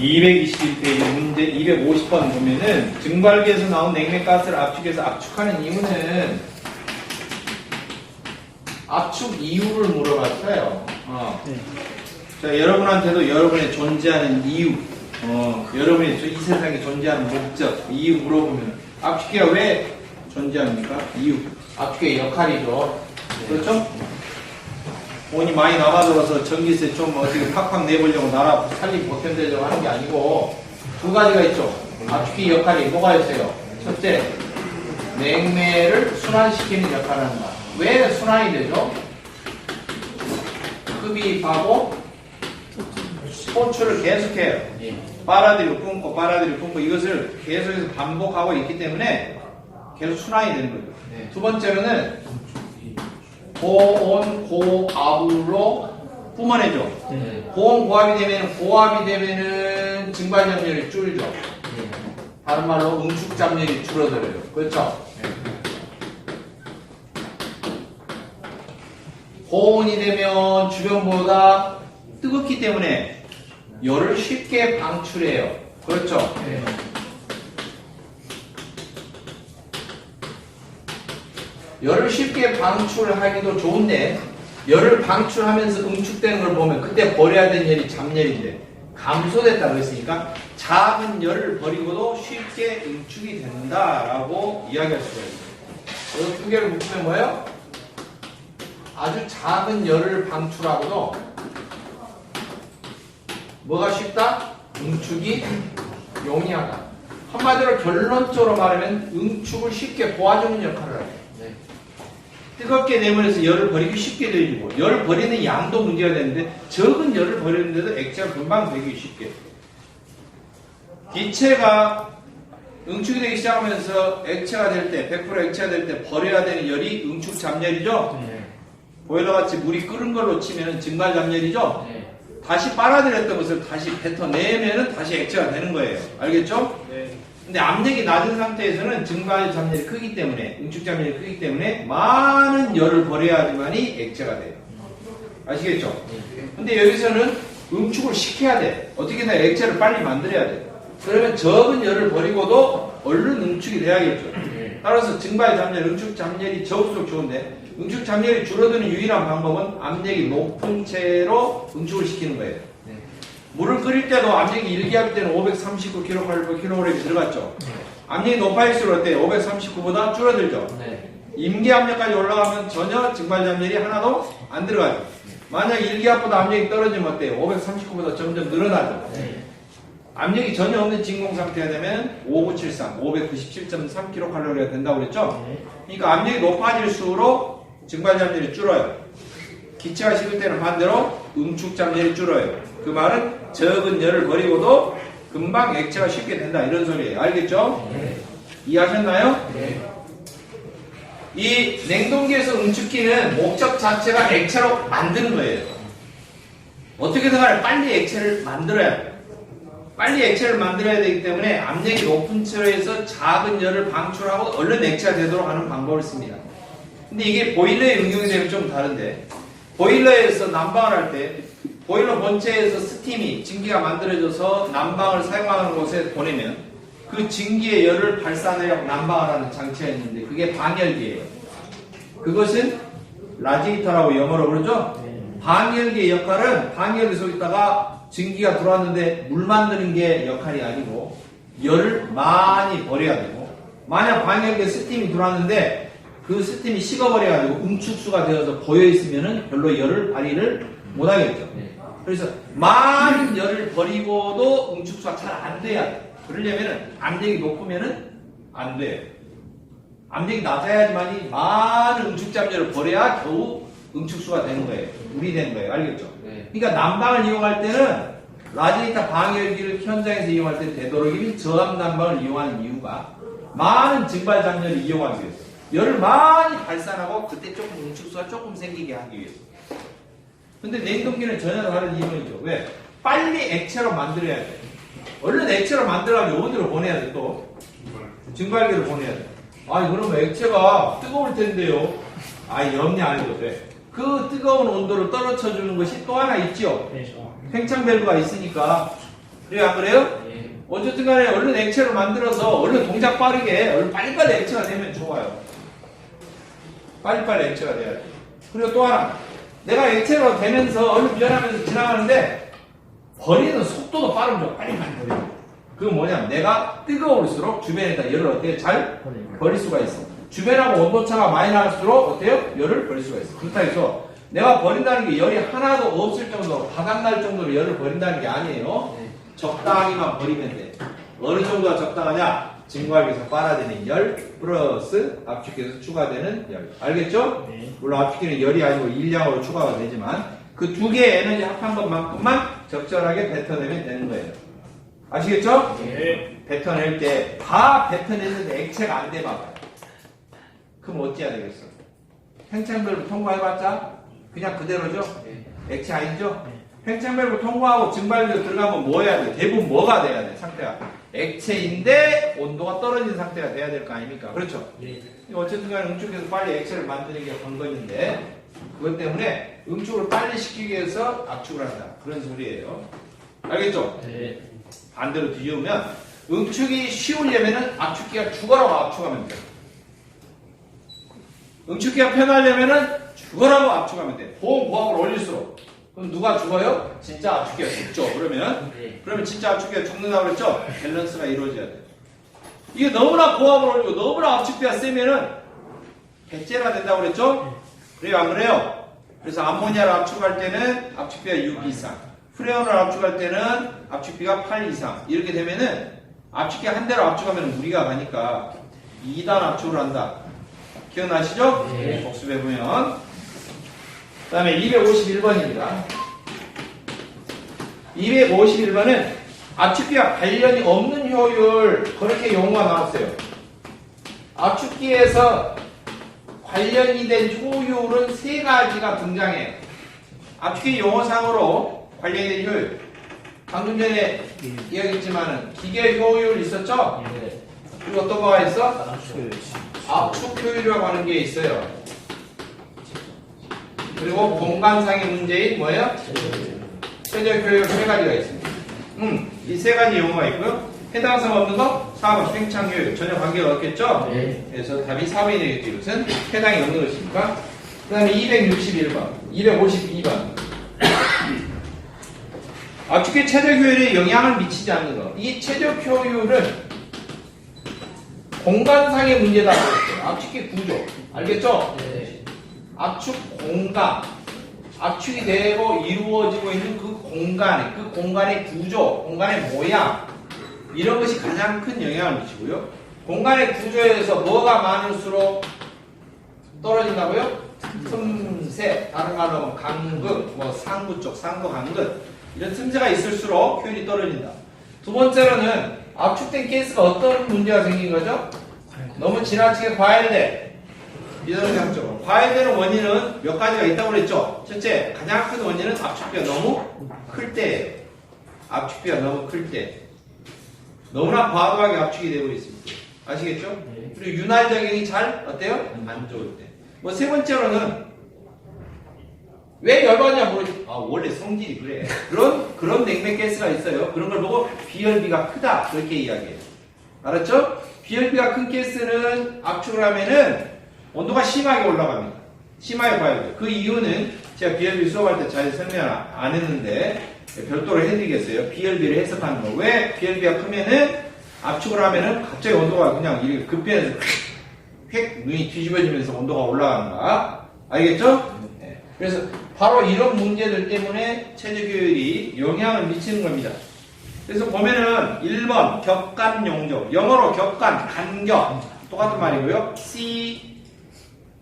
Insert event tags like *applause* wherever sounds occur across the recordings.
221페이지 문제 250번 보면은 증발기에서 나온 냉매가스를 압축해서 압축하는 이유는 압축 이유를 물어봤어요. 어. 자, 여러분한테도 여러분의 존재하는 이유, 어, 여러분의 이 세상에 존재하는 목적, 이유 물어보면 압축기가 왜 존재합니까? 이유. 압축기의 역할이죠. 그렇죠? 돈이 많이 남아들어서 전기세 좀 어떻게 팍팍 내보려고 나라 살림 보탬되려고 하는 게 아니고 두 가지가 있죠. 압축기 역할이 뭐가 있어요? 첫째, 냉매를 순환시키는 역할을 한다. 왜 순환이 되죠? 흡입하고 호출을 계속해요. 빨아들이고 끊고 빨아들이고 끊고 이것을 계속해서 반복하고 있기 때문에 계속 순환이 되는 거죠. 두 번째로는 고온 고압으로 뿜어내죠. 고온 고압이 되면 고압이 되면은 증발점열이 줄죠. 다른 말로 응축점열이 줄어들어요. 그렇죠? 고온이 되면 주변보다 뜨겁기 때문에 열을 쉽게 방출해요. 그렇죠? 열을 쉽게 방출하기도 좋은데 열을 방출하면서 응축되는 걸 보면 그때 버려야 되는 열이 잡열인데 감소됐다고 했으니까 작은 열을 버리고도 쉽게 응축이 된다라고 이야기할 수가 있어요. 이두 개를 묶으면 뭐예요? 아주 작은 열을 방출하고도 뭐가 쉽다? 응축이 용이하다. 한마디로 결론적으로 말하면 응축을 쉽게 도와주는 역할을 해요. 뜨겁게 내보내서 열을 버리기 쉽게 되어지고 열을 버리는 양도 문제가 되는데 적은 열을 버리는데도 액체가 금방 되기 쉽게 기체가 응축이 되기 시작하면서 액체가 될 때, 100% 액체가 될 때 버려야 되는 열이 응축 잠열이죠. 보일러 같이 물이 끓은 걸로 치면 증발 잠열이죠. 다시 빨아들였던 것을 다시 뱉어내면은 다시 액체가 되는 거예요. 알겠죠? 근데 압력이 낮은 상태에서는 증발 잠열이 크기 때문에 응축 잠열이 크기 때문에 많은 열을 버려야지만이 액체가 돼요. 아시겠죠? 근데 여기서는 응축을 시켜야 돼. 어떻게든 액체를 빨리 만들어야 돼. 그러면 적은 열을 버리고도 얼른 응축이 돼야겠죠. 따라서 증발 잠열, 응축 잠열이 적을수록 좋은데 응축 잠열이 줄어드는 유일한 방법은 압력이 높은 채로 응축을 시키는 거예요. 물을 끓일 때도 압력이 일기압일 때는 539kcal 들어갔죠. 압력이 높아질수록 어때요? 539보다 줄어들죠. 임기 압력까지 올라가면 전혀 증발 잠열이 하나도 안 들어가죠. 만약 일기압보다 압력이 떨어지면 어때요? 539보다 점점 늘어나죠. 압력이 전혀 없는 진공 상태가 되면 5973, 597.3kcal가 된다고 그랬죠? 그러니까 압력이 높아질수록 증발 잠열이 줄어요. 기체가 식을 때는 반대로 응축 잠열이 줄어요. 그 말은 적은 열을 버리고도 금방 액체가 쉽게 된다 이런 소리예요. 알겠죠? 이해하셨나요? 이 냉동기에서 응축기는 목적 자체가 액체로 만드는 거예요. 어떻게든 간에 빨리 액체를 만들어야 돼요. 빨리 액체를 만들어야 되기 때문에 압력이 높은 채로해서 작은 열을 방출하고 얼른 액체가 되도록 하는 방법을 씁니다. 근데 이게 보일러에 응용이 되면 좀 다른데 보일러에서 난방을 할 때 보일러 본체에서 스팀이 증기가 만들어져서 난방을 사용하는 곳에 보내면 그 증기의 열을 발산하여 난방을 하는 장치가 있는데 그게 방열기예요. 그것은 라지에이터라고 영어로 그러죠? 방열기의 역할은 방열기 속에다가 증기가 들어왔는데 물 만드는 게 역할이 아니고 열을 많이 버려야 되고 만약 방열기에 스팀이 들어왔는데 그 스팀이 식어버려가지고 응축수가 되어서 보여 있으면은 별로 열을 발휘를 못하겠죠. 그래서 많은 열을 버리고도 응축수가 잘 안 돼야 돼. 그러려면은 압력이 높으면은 안 돼요. 압력이 낮아야지만이 많은 응축잠열을 버려야 겨우 응축수가 되는 거예요. 물이 되는 거예요. 알겠죠? 그러니까 난방을 이용할 때는 라디에이터 방열기를 현장에서 이용할 때 되도록이면 저압 난방을 이용하는 이유가 많은 증발 장열을 이용하기 위해서 열을 많이 발산하고 그때 조금 응축수가 조금 생기게 하기 위해서 근데 냉동기는 전혀 다른 이유이죠 왜? 빨리 액체로 만들어야 돼 얼른 액체로 만들어가지고 어디로 보내야 돼 또? 증발기를 보내야 돼 아니 그러면 액체가 뜨거울 텐데요 아니 염려 안 해도 돼그 뜨거운 온도를 떨어져 주는 것이 또 하나 있죠 팽창 밸브가 있으니까 그래요 안 그래요? 네. 어쨌든 간에 얼른 액체로 만들어서 얼른 동작 빠르게 얼른 빨리빨리 액체가 되면 좋아요. 빨리빨리 액체가 돼야 돼. 그리고 또 하나 내가 액체로 되면서 얼른 변하면서 지나가는데 버리는 속도도 빠르면 좋아. 빨리 빨리 버려. 그건 뭐냐면 내가 뜨거울수록 주변에다 열을 어때요? 잘 버릴 수가 있어. 주변하고 온도차가 많이 나갈수록 어때요? 열을 버릴 수가 있어. 그렇다 해서 내가 버린다는 게 열이 하나도 없을 정도로 바닥날 정도로 열을 버린다는 게 아니에요. 네. 적당히만 버리면 돼. 어느 정도가 적당하냐? 증과기에서 빨아들이는 열 플러스 압축기에서 추가되는 열. 알겠죠? 네. 물론 압축기는 열이 아니고 일량으로 추가가 되지만 그 두 개의 에너지 합한 것만큼만 적절하게 뱉어내면 되는 거예요. 아시겠죠? 네. 뱉어낼 때 다 뱉어냈는데 액체가 안 돼 봐봐요. 그럼 어찌해야 되겠어? 팽창별로 통과해봤자 그냥 그대로죠? 네. 액체 아니죠? 팽창별로 통과하고 증발기로 들어가면 뭐 해야 돼? 대부분 뭐가 돼야 돼? 상태가 액체인데 온도가 떨어진 상태가 돼야 될 거 아닙니까? 그렇죠? 네. 어쨌든 간에 응축해서 빨리 액체를 만드는 게 관건인데 그것 때문에 응축을 빨리 시키기 위해서 압축을 한다. 그런 소리예요. 알겠죠? 네. 반대로 뒤집으면 응축이 쉬우려면은 압축기가 죽어라고 압축하면 돼. 응축기가 편하려면은 죽어라고 압축하면 돼. 보험 고압을 올릴수록. 그럼 누가 죽어요? 진짜 압축기가 죽죠. 그러면 네. 그러면 진짜 압축기가 죽는다고 그랬죠? 밸런스가 이루어져야 돼. 이게 너무나 고압을 올리고 너무나 압축비가 세면은 배째가 된다고 그랬죠? 그래요, 안 그래요? 그래서 암모니아를 압축할 때는 압축비가 6 이상, 프레온을 압축할 때는 압축비가 8 이상. 이렇게 되면은 압축기 한 대로 압축하면 무리가 가니까 2단 압축을 한다. 기억나시죠? 네. 복습해보면. 그 다음에 251번입니다. 251번은 압축기와 관련이 없는 효율 그렇게 용어가 나왔어요. 압축기에서 관련이 된 효율은 세 가지가 등장해요. 압축기 용어상으로 관련이 된 효율. 방금 전에 이야기했지만은 기계 효율 있었죠? 네. 그리고 어떤 거가 있어? 압축 효율이라고 하는 게 있어요. 그리고 공간상의 문제인 뭐예요? 최적 효율 세 가지가 있습니다. 음, 이 세 가지 용어가 있고요. 해당성 없는 거 4번 팽창 효율 전혀 관계가 없겠죠? 네. 그래서 답이 4번이 되겠죠. 이것은 해당이 없는 것이니까. 그 다음에 261번, 252번. 압축의 최적 효율에 영향을 미치지 않는 것. 이 최적 효율은 공간상의 문제다. 압축의 구조. 알겠죠? 네. 압축 공간. 압축이 되고 이루어지고 있는 그 공간에, 그 공간의 구조, 공간의 모양. 이런 것이 가장 큰 영향을 미치고요. 공간의 구조에서 뭐가 많을수록 떨어진다고요? 틈새, 다른 말로 하면 간극, 뭐 상부 쪽, 상부 간극. 이런 틈새가 있을수록 효율이 떨어진다. 두 번째로는 압축된 케이스가 어떤 문제가 생긴 거죠? 너무 지나치게 과열돼. 비정상적으로. 과열되는 원인은 몇 가지가 있다고 그랬죠? 첫째, 가장 큰 원인은 압축비가 너무 클 때예요. 압축비가 너무 클 때. 너무나 과도하게 압축이 되고 있습니다. 아시겠죠? 네. 그리고 윤활 작용이 잘 어때요? 안 좋을 때. 뭐 세 번째로는 왜 열받냐 모르지. 아 원래 성질이 그래. 그런 그런 냉매 가스가 있어요. 그런 걸 보고 비열비가 크다 그렇게 이야기해요. 알았죠? 비열비가 큰 가스는 압축을 하면은 온도가 심하게 올라갑니다. 심하게 과열돼요. 그 이유는 제가 비열비 수업할 때 잘 설명 안 했는데 별도로 해드리겠어요. 비열비를 해석하는 거. 왜 비열비가 크면은 압축을 하면은 갑자기 온도가 그냥 이렇게 급변해서 휙 눈이 뒤집어지면서 온도가 올라가는가. 알겠죠? 네. 그래서 바로 이런 문제들 때문에 체적 효율이 영향을 미치는 겁니다. 그래서 보면은 1번 격간 용접. 영어로 격간, 간격. 똑같은 말이고요. C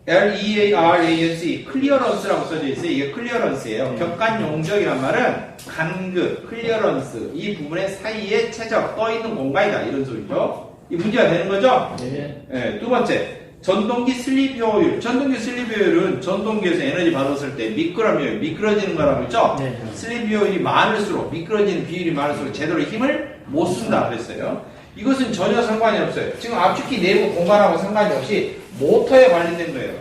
L-E-A-R-A-N-C 클리어런스라고 써져 있어요. 이게 클리어런스예요. 격간 용적이란 말은 간극, 클리어런스 이 부분의 사이에 최적 떠 있는 공간이다 이런 소리죠. 이 문제가 되는 거죠. 네. 예, 두 번째 전동기 슬립 효율. 전동기 슬립 효율은 전동기에서 에너지 받았을 때 미끄러면 미끄러지는 거라고 했죠. 네. 슬립 효율이 많을수록 미끄러지는 비율이 많을수록 제대로 힘을 못 쓴다 그랬어요. 이것은 전혀 상관이 없어요. 지금 압축기 내부 공간하고 상관이 없이 모터에 관련된 거예요.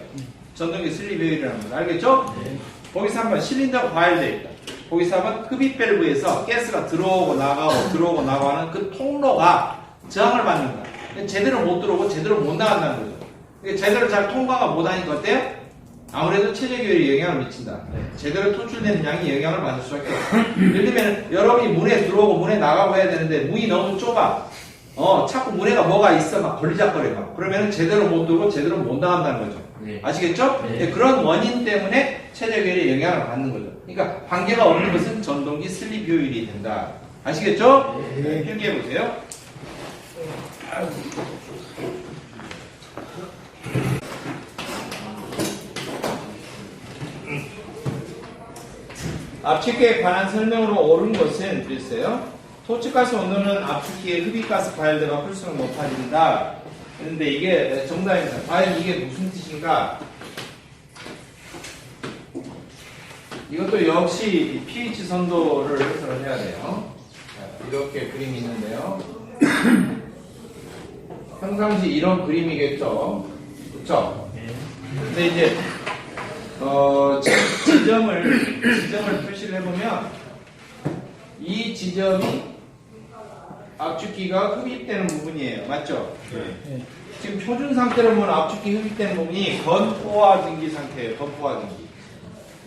전동기 슬립 효율이라는 거 알겠죠? 네. 거기서 한번 실린더가 과열되어 있다. 거기서 하면 흡입 밸브에서 가스가 들어오고 나가고 들어오고 나가고 하는 그 통로가 저항을 받는 거야. 제대로 못 들어오고 제대로 못 나간다는 거죠. 그러니까 제대로 잘 통과가 못 하니까 어때요? 아무래도 체적열이 영향을 미친다. 제대로 토출되는 양이 영향을 받을 수밖에 없어. 예를 들면 여러분이 문에 들어오고 문에 나가고 해야 되는데 문이 너무 좁아. 어, 자꾸 문에가 뭐가 있어 막 걸리작거려 막. 그러면 제대로 못 들고 제대로 못 나간다는 거죠. 네. 아시겠죠? 네. 네, 그런 원인 때문에 체적열이 영향을 받는 거죠. 그러니까 관계가 없는 것은 전동기 슬립 효율이 된다. 아시겠죠? 네. 필기해 보세요. 압축기에 관한 설명으로 옳은 것은 그랬어요. 토치가스 온도는 압축기의 흡입가스 발열대가 훨씬 높아진다. 그런데 이게 정답입니다. 과연 이게 무슨 뜻인가? 이것도 역시 pH 선도를 해석을 해야 돼요. 자, 이렇게 그림이 있는데요. *clears throat* 평상시 이런 그림이겠죠. 그렇죠? 근데 이제 어, 지- 지점을 지점을 표시를 해보면 이 지점이 압축기가 흡입되는 부분이에요. 맞죠? 지금 표준 상태로 보면 압축기 흡입되는 부분이 건포화 증기 상태예요. 건포화 증기.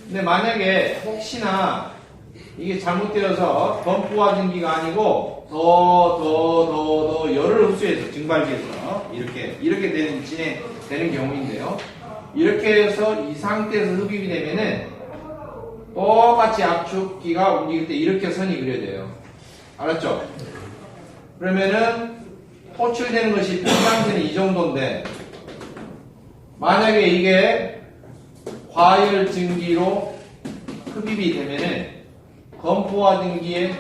근데 만약에 혹시나 이게 잘못되어서 건포화 증기가 아니고 더 더 더 더 열을 흡수해서 증발기에서 이렇게 이렇게 되는 진행 되는 경우인데요. 이렇게 해서 이 상태에서 흡입이 되면은 똑같이 압축기가 움직일 때 이렇게 선이 그려져요. 알았죠? 그러면은 포출되는 것이 평상시는 이 정도인데 만약에 이게 과열 증기로 흡입이 되면은 건포화 증기에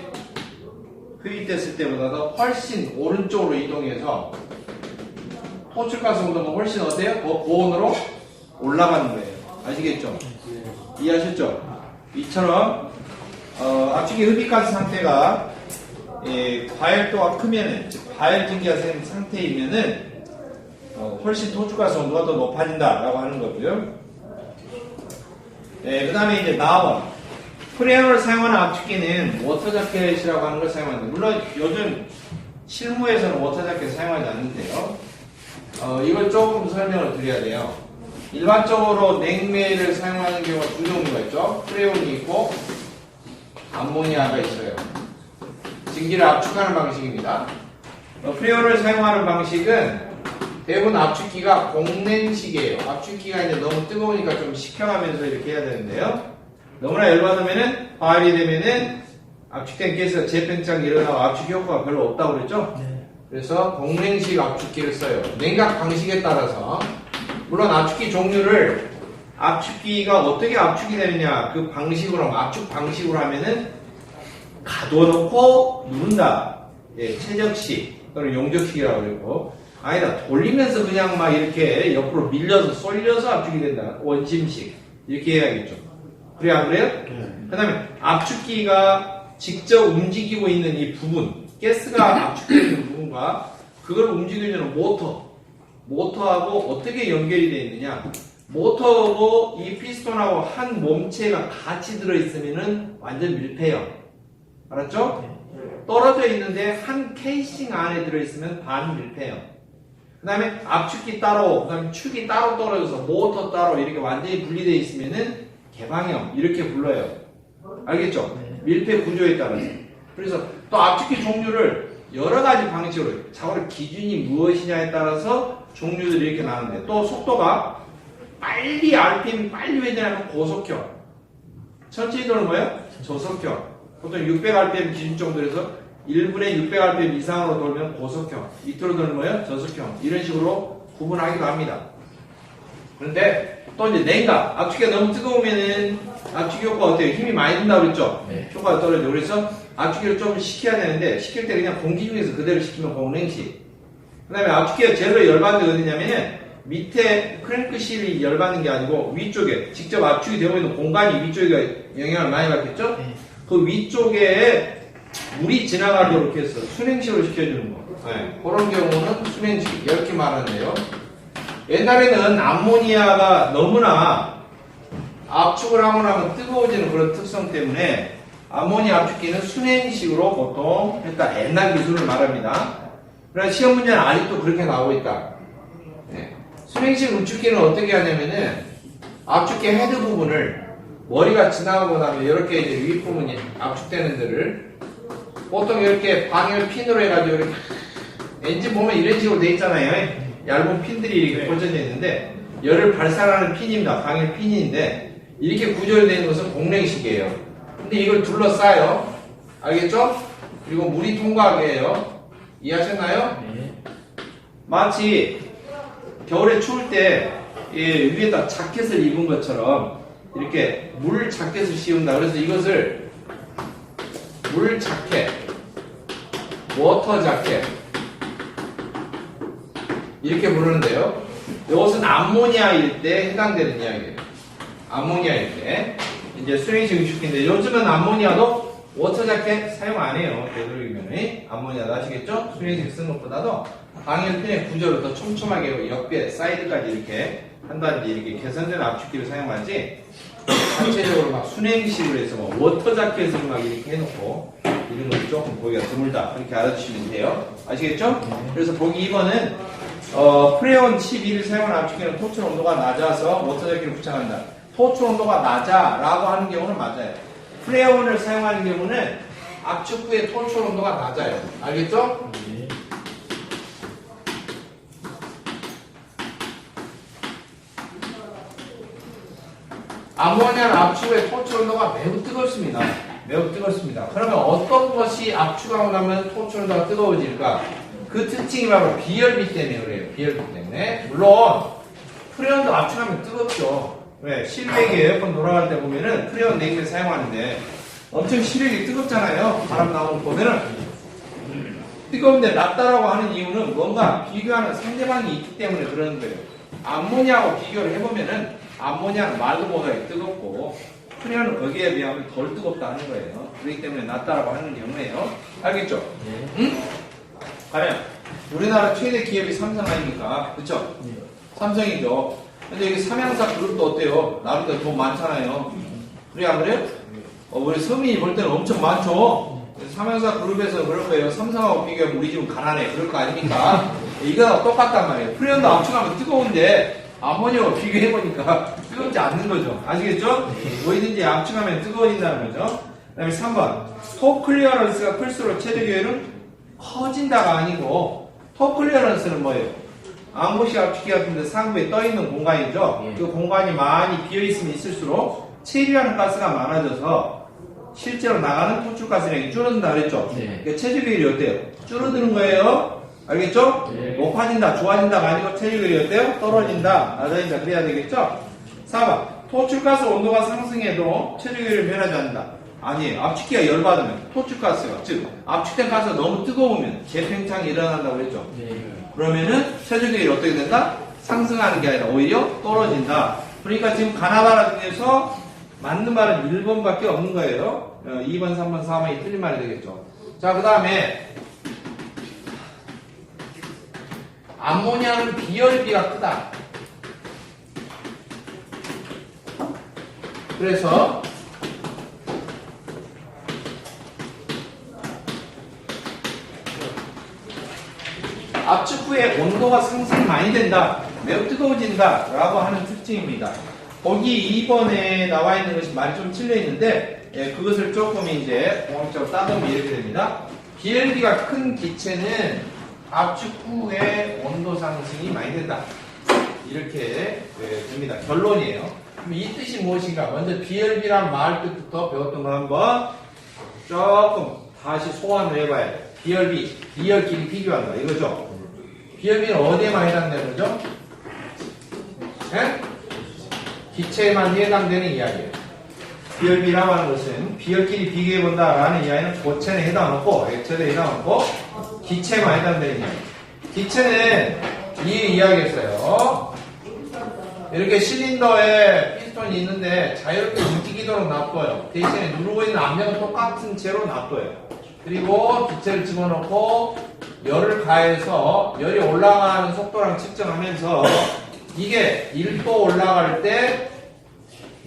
흡입됐을 때보다도 훨씬 오른쪽으로 이동해서 포출가스 온도가 훨씬 어때요? 더 고온으로 올라가는 거예요. 아시겠죠? 이해하셨죠? 이처럼 어, 압축기 흡입가스 상태가 예, 과열도가 크면은 즉 과열 증기가 된 상태이면은 어, 훨씬 토출가스 온도가 더 높아진다라고 하는 거고요. 네, 그 다음에 이제 나원. 프레어를 사용하는 압축기는 워터 자켓이라고 하는 걸 사용합니다. 물론 요즘 실무에서는 워터 자켓 사용하지 않는데요. 어, 이걸 조금 설명을 드려야 돼요. 일반적으로 냉매를 사용하는 경우가 두 종류가 있죠. 프레온이 있고 암모니아가 있어요. 증기를 압축하는 방식입니다. 어, 프레온을 사용하는 방식은 대부분 압축기가 공냉식이에요. 압축기가 이제 너무 뜨거우니까 좀 식혀가면서 이렇게 해야 되는데요. 너무나 열받으면은 과열이 되면은 압축된 가스가 재팽창이 일어나고 압축 효과가 별로 없다고 그랬죠? 그래서 공냉식 압축기를 써요. 냉각 방식에 따라서 물론 압축기 종류를 압축기가 어떻게 압축이 되느냐 그 방식으로 압축 방식으로 하면은 가둬놓고 누른다. 예, 최적식 또는 용접식이라고 그러고 아니다 돌리면서 그냥 막 이렇게 옆으로 밀려서 쏠려서 압축이 된다. 원심식 이렇게 해야겠죠. 그래 안 그래요? 그 다음에 압축기가 직접 움직이고 있는 이 부분, 가스가 압축되어 있는 부분과 그걸 움직이는 모터, 모터하고 어떻게 연결이 되어 있느냐. 모터하고 이 피스톤하고 한 몸체가 같이 들어있으면은 완전 밀폐형. 알았죠? 떨어져 있는데 한 케이싱 안에 들어있으면 반밀폐형. 그 다음에 압축기 따로, 그 다음에 축이 따로 떨어져서 모터 따로 이렇게 완전히 분리되어 있으면은 개방형. 이렇게 불러요. 알겠죠? 밀폐 구조에 따라서. 그래서 또 압축기 종류를 여러 가지 방식으로 자고로 기준이 무엇이냐에 따라서 종류들이 이렇게 나는데 또 속도가 빨리 RPM이 빨리 회전하면 고속형. 천천히 도는 거예요? 저속형. 보통 600rpm 기준 정도 에서 1분에 600rpm 이상으로 돌면 고속형. 밑으로 도는 거예요? 저속형. 이런 식으로 구분하기도 합니다. 그런데 또 이제 냉각. 압축기가 너무 뜨거우면은 압축기 효과 어때요? 힘이 많이 든다고 그랬죠? 네. 효과가 떨어져. 그래서 압축기를 좀 식혀야 되는데 식힐 때 그냥 공기 중에서 그대로 식히면 공냉식. 그 다음에 압축기가 제대로 열받는 게 어디냐면은 밑에 크랭크실이 열받는 게 아니고 위쪽에 직접 압축이 되고 있는 공간이 위쪽에 영향을 많이 받겠죠? 네. 그 위쪽에 물이 지나가도록 해서 순행식으로 시켜주는 거. 네. 그런 경우는 순행식. 이렇게 말하는데요. 옛날에는 암모니아가 너무나 압축을 하고 나면 뜨거워지는 그런 특성 때문에 암모니아 압축기는 순행식으로 보통 일단 옛날 기술을 말합니다. 그러나 시험 문제는 아직도 그렇게 나오고 있다. 네. 순행식 압축기는 어떻게 하냐면은 압축기 헤드 부분을 머리가 지나가고 나면 이렇게 이제 윗부분이 압축되는 데를 보통 이렇게 방열 핀으로 해가지고 이렇게 *laughs* 엔진 보면 이런 식으로 돼 있잖아요. 얇은 핀들이 이렇게 꽂혀져 있는데 열을 발산하는 핀입니다. 방열 핀인데 이렇게 구조되어 있는 것은 공랭식이에요. 근데 이걸 둘러싸요. 알겠죠? 그리고 물이 통과하게 해요. 이해하셨나요? 네. 마치 겨울에 추울 때이 위에다 자켓을 입은 것처럼 이렇게 물 자켓을 씌운다. 그래서 이것을 물 자켓, 워터 자켓 이렇게 부르는데요. 이것은 암모니아일 때 해당되는 이야기예요. 암모니아일 때 이제 수행식 음식인데 요즘은 암모니아도 워터 자켓 사용 안 해요. 되도록이면 암모니아도 아시겠죠? 수행식 쓴 것보다도 방열핀의 구조를 더 촘촘하게 옆에 사이드까지 이렇게 한다든지 이렇게 개선된 압축기를 사용하지 전체적으로 막 순행식으로 해서 뭐 워터 자켓을 막 이렇게 해놓고 이런 건 조금 보기가 드물다 그렇게 알아두시면 돼요. 아시겠죠? 그래서 보기 2번은 어, 프레온 12를 사용한 압축기는 토출 온도가 낮아서 워터 자켓을 부착한다. 토출 온도가 낮아 라고 하는 경우는 맞아요. 프레온을 사용하는 경우는 압축 후에 토출 온도가 낮아요. 알겠죠? 네. 아모니아는 압축 후에 토출 온도가 매우 뜨겁습니다. 매우 뜨겁습니다. 그러면 어떤 것이 압축하고 나면 토출 온도가 뜨거워질까? 그 특징이 바로 비열비 때문에 그래요. 비열비 때문에. 물론 프레온도 압축하면 뜨겁죠. 왜? 실외기 에어컨 돌아갈 때 보면은 프레온 냉기를 사용하는데 엄청 실외기 뜨겁잖아요. 바람 나오는 거 보면은 뜨거운데 낮다라고 하는 이유는 뭔가 비교하는 상대방이 있기 때문에 그러는 거예요. 암모니아하고 비교를 해보면은 암모니아는 말도보다 뜨겁고 프레온은 거기에 비하면 덜 뜨겁다 하는 거예요. 그렇기 때문에 낮다라고 하는 경우예요. 알겠죠? 네. 응? 가령 우리나라 최대 기업이 삼성 아닙니까? 그쵸? 네. 삼성이죠. 근데 여기 삼양사 그룹도 어때요? 나름대로 돈 많잖아요. 그래 안 그래요? 어, 우리 서민이 볼 때는 엄청 많죠. 삼양사 그룹에서 그럴 거예요. 삼성하고 비교하면 우리 집은 가난해. 그럴 거 아닙니까? 이거랑 똑같단 말이에요. 프레온도 압축하면 뜨거운데 아모니아와 비교해보니까 뜨겁지 않는 거죠. 아시겠죠? 뭐이든지 압축하면 뜨거워진다는 거죠. 그 다음에 3번. 톱 클리어런스가 클수록 최대 교율은 커진다가 아니고 톱 클리어런스는 뭐예요? 암고시 압축기 같은데 상부에 떠 있는 공간이죠. 예. 그 공간이 많이 비어 있으면 있을수록 체류하는 가스가 많아져서 실제로 나가는 토출가스량이 줄어든다 그랬죠. 네. 그러니까 체류 비율이 어때요? 줄어드는 거예요. 알겠죠? 네. 높아진다, 좋아진다가 아니고 체류 비율이 어때요? 떨어진다, 낮아진다 그래야 되겠죠? 4번 토출가스 온도가 상승해도 비율이 변하지 않는다. 아니에요. 압축기가 열받으면 토출가스가 즉 압축된 가스가 너무 뜨거우면 재팽창이 일어난다고 그랬죠. 네. 그러면은 최저기율이 어떻게 된다? 상승하는 게 아니라 오히려 떨어진다. 그러니까 지금 가나바라 중에서 맞는 말은 1번밖에 없는 거예요. 어, 2번, 3번, 4번이 틀린 말이 되겠죠. 자, 그 다음에 암모니아는 비열비가 크다. 그래서 압축 후에 온도가 상승 많이 된다. 매우 뜨거워진다. 라고 하는 특징입니다. 거기 2번에 나와 있는 것이 말이 좀 틀려 있는데, 예, 그것을 조금 이제 공학적으로 따보면 이렇게 됩니다. 비엘비가 큰 기체는 압축 후에 온도 상승이 많이 된다. 이렇게 예, 됩니다. 결론이에요. 그럼 이 뜻이 무엇인가? 먼저 BLB란 말 뜻부터 배웠던 거 한번 조금 다시 소환을 해봐야 돼요. BLB, 비열끼리 비교한다. 이거죠? 비열비는 어디에만 해당되는 거죠? 예? 기체에만 해당되는 이야기예요. 비열비라고 하는 것은 비열끼리 비교해본다라는 이야기는 고체에 해당하고 액체에 해당하고 기체에만 해당되는 이야기. 기체는 이 이야기였어요. 이렇게 실린더에 피스톤이 있는데 자유롭게 움직이도록 놔둬요. 대신에 누르고 있는 압력은 똑같은 채로 놔둬요. 그리고 기체를 집어넣고 열을 가해서 열이 올라가는 속도랑 측정하면서 이게 1도 올라갈 때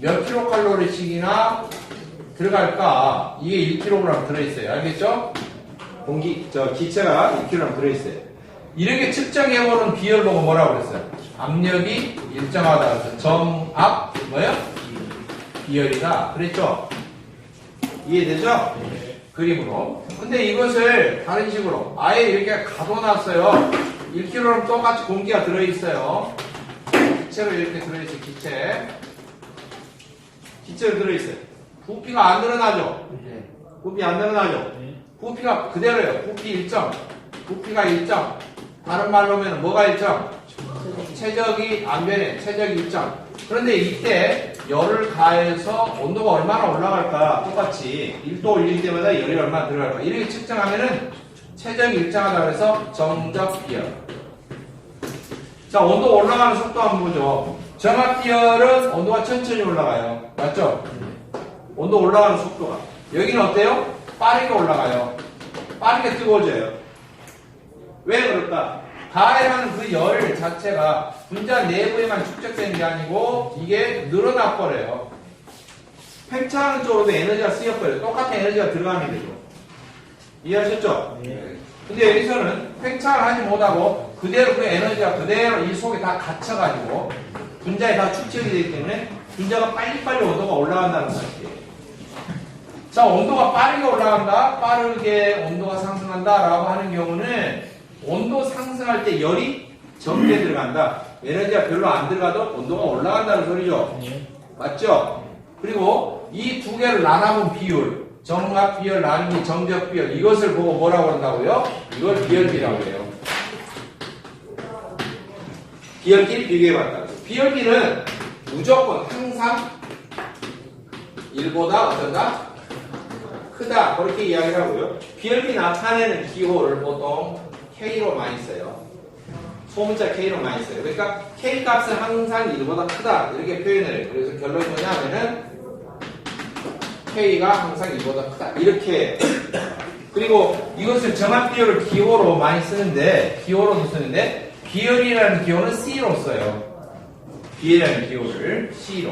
몇 킬로칼로리씩이나 들어갈까? 이게 1kg 들어있어요. 알겠죠? 공기 저 기체가 2kg 들어있어요. 이렇게 측정해보는 비열 보고 뭐라고 그랬어요? 압력이 일정하다. 그래서 정압, 뭐예요? 비열이다. 그랬죠? 이해되죠? 그림으로. 근데 이것을 다른 식으로 아예 이렇게 가둬놨어요. 1kg랑 똑같이 공기가 들어있어요. 기체로 이렇게 들어있어요. 기체. 기체로 들어있어요. 부피가 안 늘어나죠? 부피 안 늘어나죠? 부피가 그대로예요. 부피 일정. 부피가 일정. 다른 말로 하면 뭐가 일정? 최적이 안 변해. 최적이 일정. 그런데 이때 열을 가해서 온도가 얼마나 올라갈까? 똑같이 1도 올릴 때마다 열이 얼마나 들어갈까? 이렇게 측정하면은 최적이 일정하다 그래서 정적 비열. 자, 온도 올라가는 속도 한번 보죠. 정합 비열은 온도가 천천히 올라가요. 맞죠? 온도 올라가는 속도가. 여기는 어때요? 빠르게 올라가요. 빠르게 뜨거워져요. 왜 그럴까? 가해하는 그 열 자체가 분자 내부에만 축적되는 게 아니고 이게 늘어나 버려요. 팽창하는 쪽으로도 에너지가 쓰여 버려요. 똑같은 에너지가 들어가는 거죠. 이해하셨죠? 근데 여기서는 팽창을 하지 못하고 그대로 그 에너지가 그대로 이 속에 다 갇혀가지고 분자에 다 축적이 되기 때문에 분자가 빨리빨리 온도가 올라간다는 사실이에요. 자 온도가 빠르게 올라간다 빠르게 온도가 상승한다 라고 하는 경우는 온도 상승할 때 열이 적게 들어간다 에너지가 별로 안 들어가도 온도가 올라간다는 소리죠 맞죠? 그리고 이 두 개를 나눠본 비율 정압 비율 나누기 정적 비율 이것을 보고 뭐라고 한다고요? 이걸 비열비라고 해요 비열기를 비교해봤다. 비열기는 무조건 항상 1보다 어떤가? 크다 그렇게 이야기를 하고요. 비열기 나타내는 기호를 보통 K로 많이 써요. 소문자 K로 많이 써요. 그러니까 K 값은 항상 1보다 크다 이렇게 표현을 해요. 그래서 결론이 뭐냐면은 K가 항상 1보다 크다 이렇게 그리고 이것을 정합 비율을 기호로 많이 쓰는데 기호로도 쓰는데 비열이라는 기호는 C로 써요. 비열이라는 기호를 C로.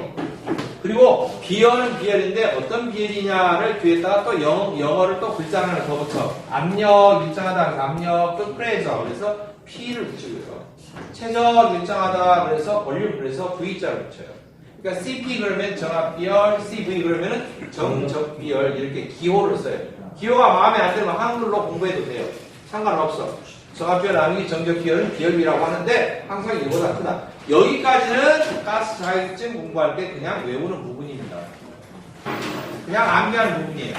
그리고 비열은 비열인데 어떤 비열이냐를 뒤에다가 또 영어, 영어를 또 글자 하나 더 붙여. 압력 일정하다. 압력 또 프레저. 그래서 P를 붙이고요. 최적 일정하다. 그래서 볼륨. 그래서 V자를 붙여요. 그러니까 CP 그러면 정합 비열, CV 그러면은 정적 비열 이렇게 기호를 써요. 기호가 마음에 안 들면 한글로 공부해도 돼요. 상관없어. 정합 비열 나누기 정적 비열은 비열비라고 하는데 항상 이보다 크다. 여기까지는 가스 자격증 공부할 때 그냥 외우는 부분입니다. 그냥 암기하는 부분이에요.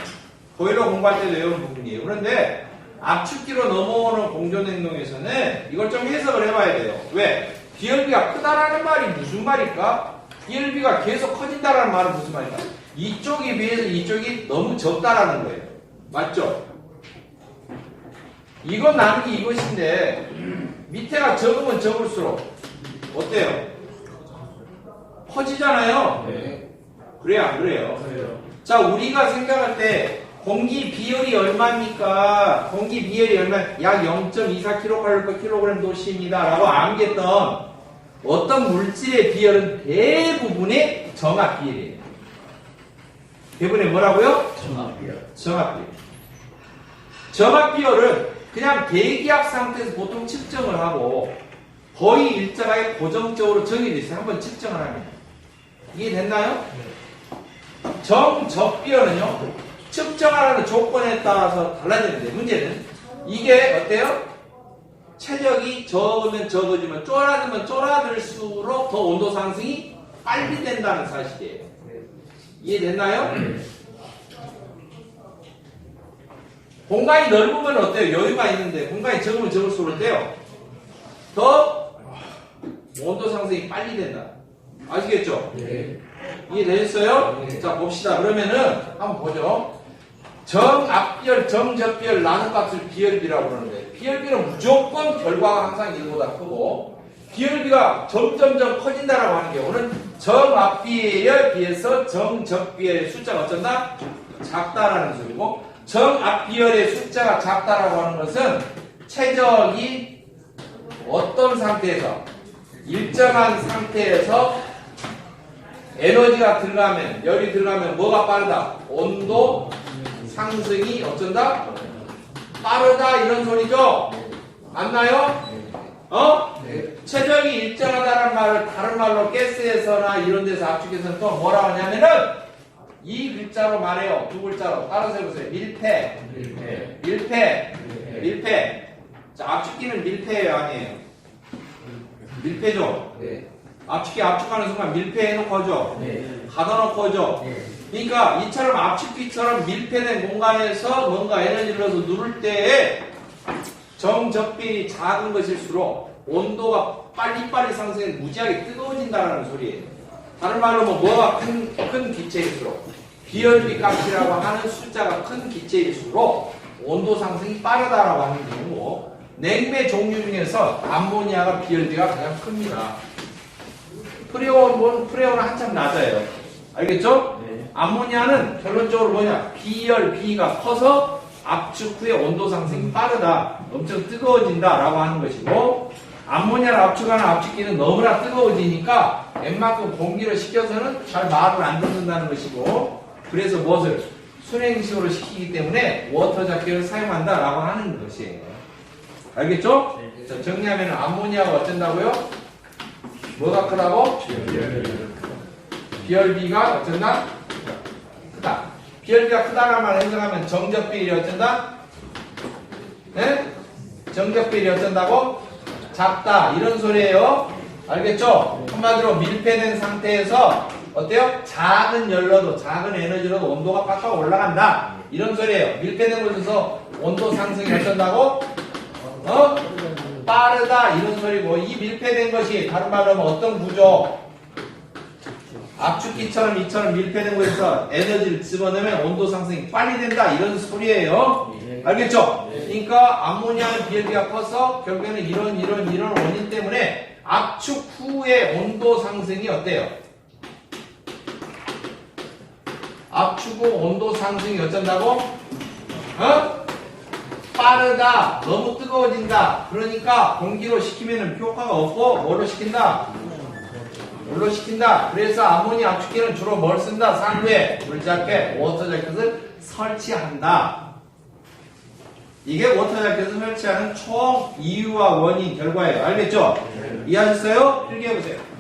보일러 공부할 때도 외우는 부분이에요. 그런데 압축기로 넘어오는 공전 행동에서는 이걸 좀 해석을 해봐야 돼요. 왜? 비열비가 크다라는 말이 무슨 말일까? 비열비가 계속 커진다라는 말은 무슨 말일까? 이쪽에 비해서 이쪽이 너무 적다라는 거예요. 맞죠? 이건 나누기 이것인데 밑에가 적으면 적을수록 어때요? 커지잖아요. 그래요, 안 그래요? 자, 우리가 생각할 때 공기 비율이 얼마입니까? 공기 비율이 얼마? 약 0.24kcal/kg 도시입니다. 라고 암기했던 어떤 물질의 비율은 대부분의 정합 비율이에요. 대부분의 뭐라고요? 정합 비율. 정합 비율은 그냥 대기압 상태에서 보통 측정을 하고 거의 일정하게 고정적으로 정해져 있어요. 한번 측정을 하면. 이해 됐나요? 정적비열은요, 측정하라는 조건에 따라서 달라지는데, 문제는 이게 어때요? 체력이 적으면 적어지면 쫄아들면 쫄아들수록 더 온도 상승이 빨리 된다는 사실이에요. 이해됐나요? 공간이 넓으면 어때요? 여유가 있는데, 공간이 적으면 적을수록 어때요? 더 온도 상승이 빨리 된다. 아시겠죠? 이해되셨어요? 자, 봅시다. 그러면은, 한번 보죠. 정압비열, 정적비열, 나눗값을 비열비라고 그러는데, 비열비는 무조건 결과가 항상 1보다 크고, 비열비가 점점점 커진다라고 하는 경우는 정압비열에 비해서 정적비열의 숫자가 어쩐다? 작다라는 소리고, 정압비열의 숫자가 작다라고 하는 것은 최적이 어떤 상태에서 일정한 상태에서 에너지가 들어가면 열이 들어가면 뭐가 빠르다? 온도 상승이 어쩐다? 빠르다 이런 소리죠? 맞나요? 어? 최적이 일정하다는 말을 다른 말로 가스에서나 이런 데서 압축해서는 또 뭐라고 하냐면은 이 글자로 말해요. 두 글자로 따라서 해보세요. 밀폐. 밀폐. 밀폐. 자, 압축기는 밀폐예요, 아니에요? 밀폐죠? 압축기 압축하는 순간 밀폐해놓고 하죠? 가둬놓고 하죠? 그러니까 이처럼 압축기처럼 밀폐된 공간에서 뭔가 에너지를 넣어서 누를 때에 정적비이 작은 것일수록 온도가 빨리빨리 상승해 무지하게 뜨거워진다는 소리예요. 다른 말로 뭐 뭐가 큰, 큰 기체일수록 비열비 값이라고 하는 숫자가 큰 기체일수록 온도 상승이 빠르다라고 하는 경우 냉매 종류 중에서 암모니아가 비열비가 가장 큽니다. 프레온은 프레온은 한참 낮아요. 알겠죠? 암모니아는 결론적으로 뭐냐? 비열비가 커서 압축 후에 온도 상승이 빠르다. 엄청 뜨거워진다 라고 하는 것이고 암모니아를 압축하는 압축기는 너무나 뜨거워지니까 웬만큼 공기를 식혀서는 잘 말을 안 듣는다는 것이고 그래서 무엇을 순행식으로 시키기 때문에 워터 자켓을 사용한다라고 하는 것이에요. 알겠죠? 자, 정리하면 암모니아가 어쩐다고요? 뭐가 크다고? 비열비가 어쩐다? 크다. 비열비가 크다라는 말을 해석하면 정적 비율이 어쩐다? 네? 정적 비율이 어쩐다고? 작다. 이런 소리예요. 알겠죠? 한마디로 밀폐된 상태에서 어때요? 작은 열로도 작은 에너지로도 온도가 팍팍 올라간다. 이런 소리예요. 밀폐된 곳에서 온도 상승이 어쩐다고? 어? 빠르다. 이런 소리고 이 밀폐된 것이 다른 말로 하면 어떤 구조? 압축기처럼 이처럼 밀폐된 곳에서 에너지를 집어넣으면 온도 상승이 빨리 된다 이런 소리예요. 알겠죠? 그러니까 암모니아는 비열비가 커서 결국에는 이런 이런 이런 원인 때문에 압축 후의 온도 상승이 어때요? 압축 후 온도 상승이 어쩐다고? 어? 빠르다. 너무 뜨거워진다. 그러니까 공기로 식히면 효과가 없고 뭐로 식힌다? 물로 식힌다. 그래서 아모니 압축기는 주로 뭘 쓴다? 상부에 물자켓, 워터 자켓을 설치한다. 이게 워터 자켓을 설치하는 총 이유와 원인 결과예요. 알겠죠? 이해하셨어요? 필기해보세요.